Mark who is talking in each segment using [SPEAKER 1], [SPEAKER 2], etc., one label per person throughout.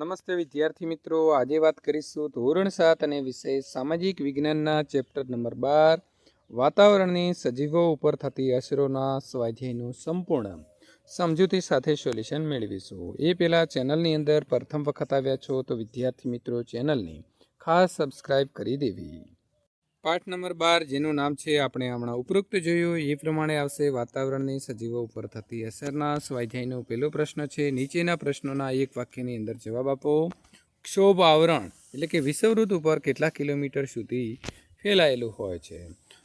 [SPEAKER 1] નમસ્તે વિદ્યાર્થી મિત્રો. આજે વાત કરીશું ધોરણ સાત અને વિષય સામાજિક વિજ્ઞાનના ચેપ્ટર નંબર બાર. વાતાવરણની સજીવો ઉપર થતી અસરોના સ્વાધ્યાયનું સંપૂર્ણ સમજૂતી સાથે સોલ્યુશન મેળવીશું. એ પહેલાં ચેનલની અંદર પ્રથમ વખત આવ્યા છો તો વિદ્યાર્થી મિત્રો ચેનલની ખાસ સબસ્ક્રાઇબ કરી દેવી. પાઠ નંબર બાર, જેનું નામ છે આપણે હમણાં ઉપરોક્ત જોયું, એ પ્રમાણે આવશે વાતાવરણની સજીવો ઉપર થતી અસરના સ્વાધ્યાયનો પહેલો પ્રશ્ન છે, નીચેના પ્રશ્નોના એક વાક્યની અંદર જવાબ આપો. ક્ષોભ આવરણ, એટલે કે વિષવવૃત્ત ઉપર કેટલા કિલોમીટર સુધી ફેલાયેલું હોય છે?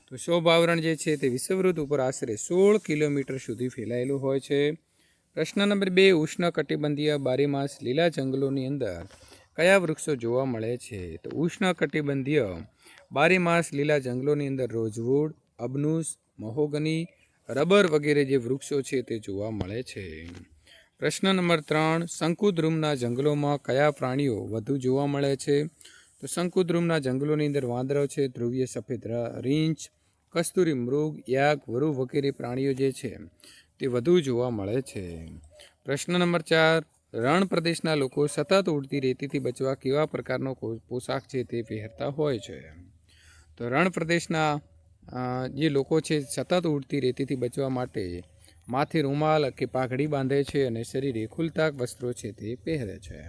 [SPEAKER 1] તો ક્ષોભ આવરણ જે છે, તે વિષવવૃત્ત ઉપર આશરે સોળ કિલોમીટર સુધી ફેલાયેલું હોય છે. પ્રશ્ન નંબર બે, ઉષ્ણ કટિબંધીય બારીમાસ લીલા જંગલોની અંદર કયા વૃક્ષો જોવા મળે છે? તો ઉષ્ણ કટિબંધીય બારીમાસ લીલા જંગલોની અંદર રોજવુડ, અબનુસ, મહોગની, રબર વગેરે જે વૃક્ષો છે તે જોવા મળે છે. પ્રશ્ન નંબર ત્રણ શંકુદ્રુમના જંગલોમાં કયા પ્રાણીઓ વધુ જોવા મળે છે? તો શંકુદ્રુમના જંગલોની અંદર વાંદરો છે, ધ્રુવીય સફેદ રીંછ, કસ્તુરી મૃગ યાક વરુ વગેરે પ્રાણીઓ જે છે તે વધુ જોવા મળે છે. પ્રશ્ન નંબર ચાર, રણ પ્રદેશના લોકો સતત ઉડતી રેતીથી બચવા કેવા પ્રકારનો પોશાક છે તે પહેરતા હોય છે? તો રણ પ્રદેશના જે લોકો છે, સતત ઉડતી રેતીથી બચવા માટે માથે રૂમાલ કે પાઘડી બાંધે છે અને શરીરે ખુલતા વસ્ત્રો છે તે પહેરે છે.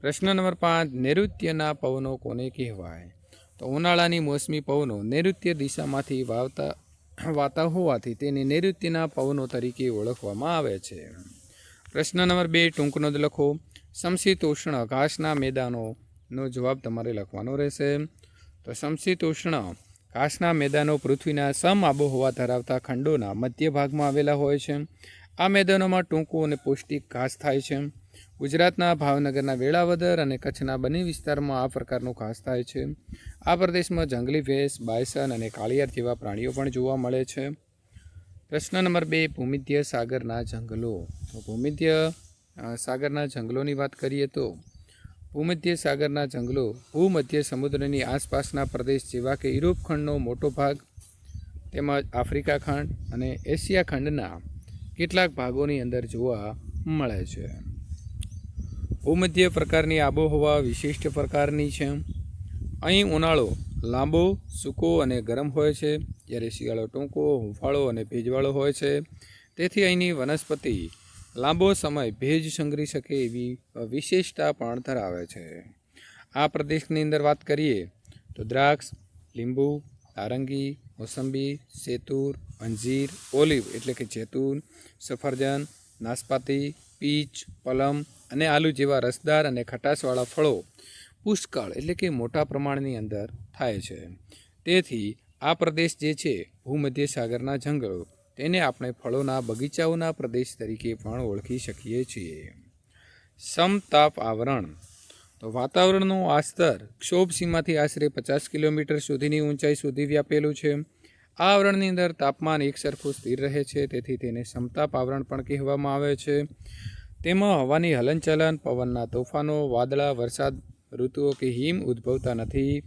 [SPEAKER 1] પ્રશ્ન નંબર પાંચ, નૈઋત્યના પવનો કોને કહેવાય? તો ઉનાળાની મોસમી પવનો નૈઋત્ય દિશામાંથી વાવતા, વાતા હોવાથી તેને નૈઋત્યના પવનો તરીકે ઓળખવામાં આવે છે. પ્રશ્ન નંબર બે ટૂંકનો જ લખો. સમશીતોષ્ણ ઘાસના મેદાનોનો જવાબ તમારે લખવાનો રહેશે. તો સમશીતોષ્ણ ઘાસના મેદાનો પૃથ્વીના સમ આબોહવા ધરાવતા ખંડોના મધ્ય ભાગમાં આવેલા હોય છે. આ મેદાનોમાં ટૂંકું અને પૌષ્ટિક ઘાસ થાય છે. ગુજરાતના ભાવનગરના વેળાવદર અને કચ્છના બંને વિસ્તારમાં આ પ્રકારનું ઘાસ થાય છે. આ પ્રદેશમાં જંગલી ભેંસ, બાયસન અને કાળિયાર જેવા પ્રાણીઓ પણ જોવા મળે છે. પ્રશ્ન નંબર બે, ભૂમિધ્ય સાગરના જંગલો. તો ભૂમિધ્ય સાગરના જંગલોની વાત કરીએ તો ભૂમધ્ય સાગરના જંગલો ભૂમધ્ય સમુદ્રની આસપાસના પ્રદેશ જેવા કે યુરોપ ખંડનો મોટો ભાગ, તેમજ આફ્રિકા ખંડ અને એશિયા ખંડના કેટલાક ભાગોની અંદર જોવા મળે છે. ભૂમધ્ય પ્રકારની આબોહવા વિશિષ્ટ પ્રકારની છે. અહીં ઉનાળો લાંબો, સૂકો અને ગરમ હોય છે, જ્યારે શિયાળો ટૂંકો, હુંફાળો અને ભેજવાળો હોય છે. તેથી અહીંની વનસ્પતિ લાંબો સમય ભેજ સંગ્રહી શકે એવી વિશેષતા પણ ધરાવે છે. આ પ્રદેશની અંદર વાત કરીએ તો દ્રાક્ષ, લીંબુ, નારંગી, મોસંબી, સેતુર, અંજીર, ઓલિવ એટલે કે જેતુન, સફરજન, નાસપાતી, પીચ, પલમ અને આલુ જેવા રસદાર અને ખટાશવાળા ફળો પુષ્કળ એટલે કે મોટા પ્રમાણની અંદર થાય છે. તેથી આ પ્રદેશ જે છે ભૂમધ્ય સાગરના જંગલો તેને આપણે ફળોના બગીચાઓના પ્રદેશ તરીકે પણ ઓળખી શકીએ છીએ. સમતાપ આવરણ. તો વાતાવરણનું આ સ્તર ક્ષોભ સીમાથી આશરે પચાસ કિલોમીટર સુધીની ઊંચાઈ સુધી વ્યાપેલું છે. આ આવરણની અંદર તાપમાન એકસરખું સ્થિર રહે છે, તેથી તેને સમતાપ આવરણ પણ કહેવામાં આવે છે. તેમાં હવાની હલનચલન, પવનના તોફાનો, વાદળા, વરસાદ, ઋતુઓ કે હિમ ઉદ્ભવતા નથી.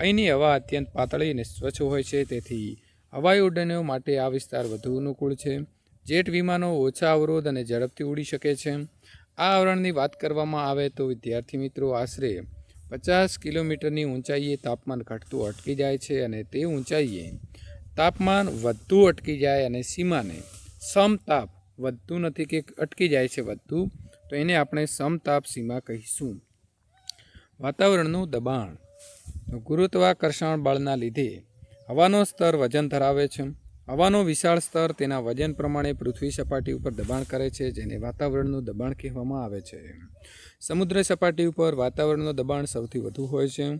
[SPEAKER 1] અહીંની હવા અત્યંત પાતળી અને સ્વચ્છ હોય છે, તેથી હવાઈ ઉડ્ડયનો માટે આ વિસ્તાર વધુ અનુકૂળ છે. જેટ વિમાનો ઓછા અવરોધ અને ઝડપથી ઉડી શકે છે. આ આવરણની વાત કરવામાં આવે તો વિદ્યાર્થી મિત્રો, આશરે પચાસ કિલોમીટરની ઊંચાઈએ તાપમાન ઘટતું અટકી જાય છે અને તે ઊંચાઈએ તાપમાન વધતું અટકી જાય અને સીમાને સમતાપ વધતું નથી કે અટકી જાય છે વધતું, તો એને આપણે સમતાપ સીમા કહીશું. વાતાવરણનું દબાણ ગુરુત્વાકર્ષણ બળના લીધે હવાનો સ્તર વજન ધરાવે છે. હવાનો વિશાળ સ્તર તેના વજન પ્રમાણે પૃથ્વી સપાટી ઉપર દબાણ કરે છે, જેને વાતાવરણનું દબાણ કહેવામાં આવે છે. સમુદ્ર સપાટી ઉપર વાતાવરણનું દબાણ સૌથી વધુ હોય છે.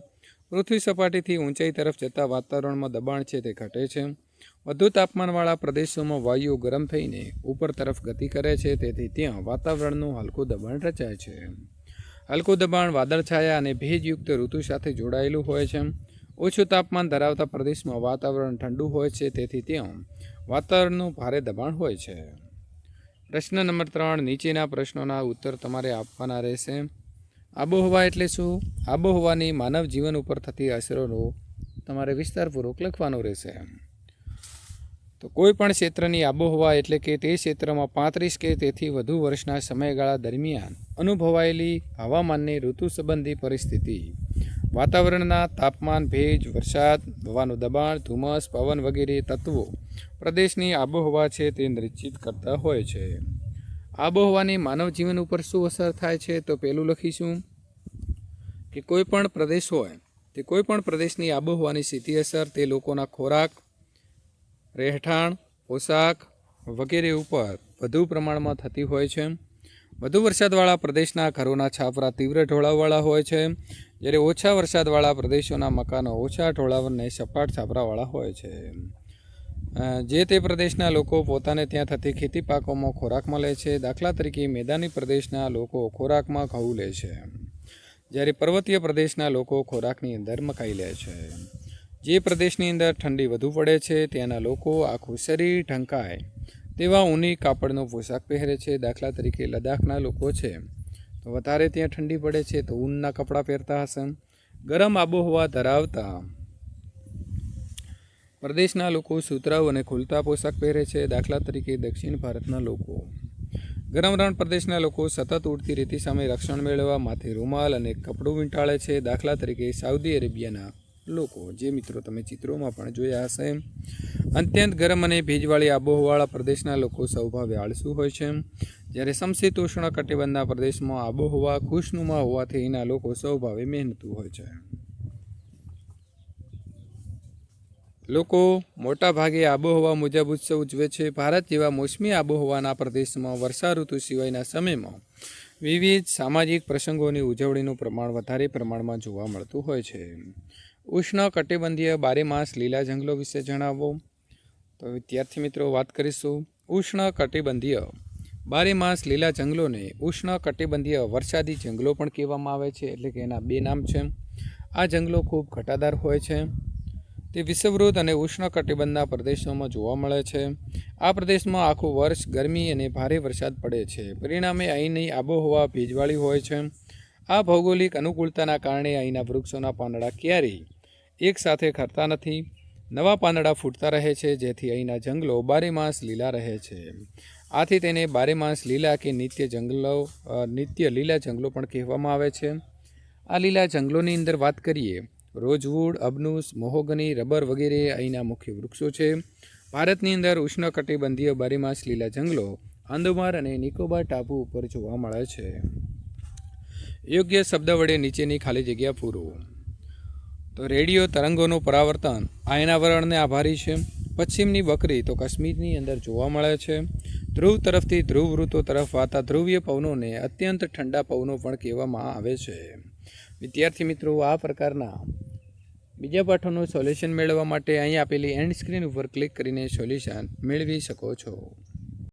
[SPEAKER 1] પૃથ્વી સપાટીથી ઊંચાઈ તરફ જતા વાતાવરણમાં દબાણ છે તે ઘટે છે. વધુ તાપમાનવાળા પ્રદેશોમાં વાયુ ગરમ થઈને ઉપર તરફ ગતિ કરે છે, તેથી ત્યાં વાતાવરણનું હલકું દબાણ રચાય છે. હલકું દબાણ વાદળછાયા અને ભેજયુક્ત ઋતુ સાથે જોડાયેલું હોય છે. ઓછું તાપમાન ધરાવતા પ્રદેશમાં વાતાવરણ ઠંડુ હોય છે, તેથી ત્યાં વાતાવરણનું ભારે દબાણ હોય છે. પ્રશ્ન નંબર ત્રણ, નીચેના પ્રશ્નોના ઉત્તર તમારે આપવાના રહેશે. આબોહવા એટલે શું? આબોહવાની માનવ જીવન ઉપર થતી અસરોનું તમારે વિસ્તારપૂર્વક લખવાનું રહેશે. તો કોઈ પણ ક્ષેત્રની આબોહવા એટલે કે તે ક્ષેત્રમાં પાંત્રીસ કે તેથી વધુ વર્ષના સમયગાળા દરમિયાન અનુભવાયેલી હવામાનની ઋતુ સંબંધી પરિસ્થિતિ. વાતાવરણના તાપમાન, ભેજ, વરસાદ, હવાનું દબાણ, ધુમ્મસ, પવન વગેરે તત્વો પ્રદેશની આબોહવા છે તે નિશ્ચિત કરતા હોય છે. આબોહવાની માનવ જીવન ઉપર શું અસર થાય છે તો પહેલું લખીશું. કે કોઈ પણ પ્રદેશ હોય, તે કોઈ પણ પ્રદેશની આબોહવાની સીધી અસર તે લોકોના ખોરાક, રહેઠાણ, પોશાક વગેરે ઉપર વધુ પ્રમાણમાં થતી હોય છે. વધુ વરસાદવાળા પ્રદેશના ઘરોના છાપરા તીવ્ર ઢોળાવવાળા હોય છે. જ્યારે ઓછા વરસાદવાળા પ્રદેશોના મકાનો ઓછા ઢોળાવ અને સપાટ છાપરાવાળા હોય છે. જે તે પ્રદેશના લોકો પોતાને ત્યાં થતી ખેતી પાકોમાં ખોરાક મળે છે. દાખલા તરીકે મેદાની પ્રદેશના લોકો ખોરાકમાં ઘઉં લે છે. જ્યારે પર્વતીય પ્રદેશના લોકો ખોરાકની અંદર મકાઈ લે છે. જે પ્રદેશની અંદર ઠંડી વધુ પડે છે, ત્યાંના લોકો આખું શરીર ઢંકાય. તેવા ઊની કાપડનો પોશાક પહેરે છે, દાખલા તરીકે લદ્દાખના લોકો છે. તો વધારે ત્યાં ઠંડી પડે છે તો ઊનના કપડાં પહેરતા હશે. ગરમ આબોહવા ધરાવતા પ્રદેશના લોકો સુતરાઉ અને ખુલતા પોશાક પહેરે છે, દાખલા તરીકે દક્ષિણ ભારતના લોકો. ગરમ રણ પ્રદેશના લોકો સતત ઉડતી રેતી સામે રક્ષણ મેળવવા માથે રૂમાલ અને કપડું વીંટાળે છે, દાખલા તરીકે સાઉદી અરેબિયાના લોકો, જે મિત્રો તમે ચિત્રોમાં પણ જોયા હશે. અત્યંત ગરમ અને ભેજવાળી આબોહવાળા પ્રદેશના લોકો સ્વભાવે આળસુ હોય છે. જ્યારે સમશીતોષ્ણ કટિબંધના પ્રદેશમાં આબોહવા ખુશનુમા હોવાથી એના લોકો સ્વભાવે મહેનતુ હોય છે. લોકો મોટા ભાગે આબોહવા મુજબ ઉત્સવ ઉજવે છે. ભારત જેવા મોસમી આબોહવાના પ્રદેશમાં વર્ષા ઋતુ સિવાયના સમયમાં વિવિધ સામાજિક પ્રસંગોની ઉજવણીનું પ્રમાણ વધારે પ્રમાણમાં જોવા મળતું હોય છે. ઉષ્ણ કટિબંધીય બારે માસ લીલા જંગલો વિશે જણાવો. તો વિદ્યાર્થી મિત્રો, વાત કરીશું ઉષ્ણ કટિબંધીય બારે માસ લીલા જંગલોને ઉષ્ણ કટિબંધીય વરસાદી જંગલો પણ કહેવામાં આવે છે, એટલે કે એના બે નામ છે. આ જંગલો ખૂબ ઘટાદાર હોય છે. તે વિષવવૃત અને ઉષ્ણ કટિબંધના પ્રદેશોમાં જોવા મળે છે. આ પ્રદેશમાં આખું વર્ષ ગરમી અને ભારે વરસાદ પડે છે. પરિણામે અહીંની આબોહવા ભેજવાળી હોય છે. આ ભૌગોલિક અનુકૂળતાના કારણે અહીંના વૃક્ષોના પાંદડા ક્યારેય એક સાથે ખરતા નથી. નવા પાંદડા ફૂટતા રહે છે, જેથી અહીંના જંગલો બારેમાસ લીલા રહે છે. આથી તેને બારેમાસ લીલા કે નિત્ય જંગલો નિત્ય લીલા જંગલો પણ કહેવામાં આવે છે. આ લીલા જંગલોની અંદર વાત કરીએ, રોજવુડ, અબનુસ, મહોગની, રબર વગેરે અહીંના મુખ્ય વૃક્ષો છે. ભારતની અંદર ઉષ્ણકટિબંધીય બારેમાસ લીલા જંગલો આંદોમાર અને નિકોબાર ટાપુ ઉપર જોવા મળે છે. યોગ્ય શબ્દ વડે નીચેની ખાલી જગ્યા પૂરો. તો રેડિયો તરંગોનું પરાવર્તન. આયનાવરણને આભારી છે. પશ્ચિમની બકરી તો કાશ્મીરની અંદર જોવા મળે છે. ધ્રુવ તરફથી ધ્રુવ ઋતુ તરફ વાતા ધ્રુવીય પવનોને અત્યંત ઠંડા પવનો પણ કહેવામાં આવે છે. વિદ્યાર્થી મિત્રો, આ પ્રકારના બીજા પાઠોનું સોલ્યુશન મેળવવા માટે અહીં આપેલી એન્ડ સ્ક્રીન ઉપર ક્લિક કરીને સોલ્યુશન મેળવી શકો છો.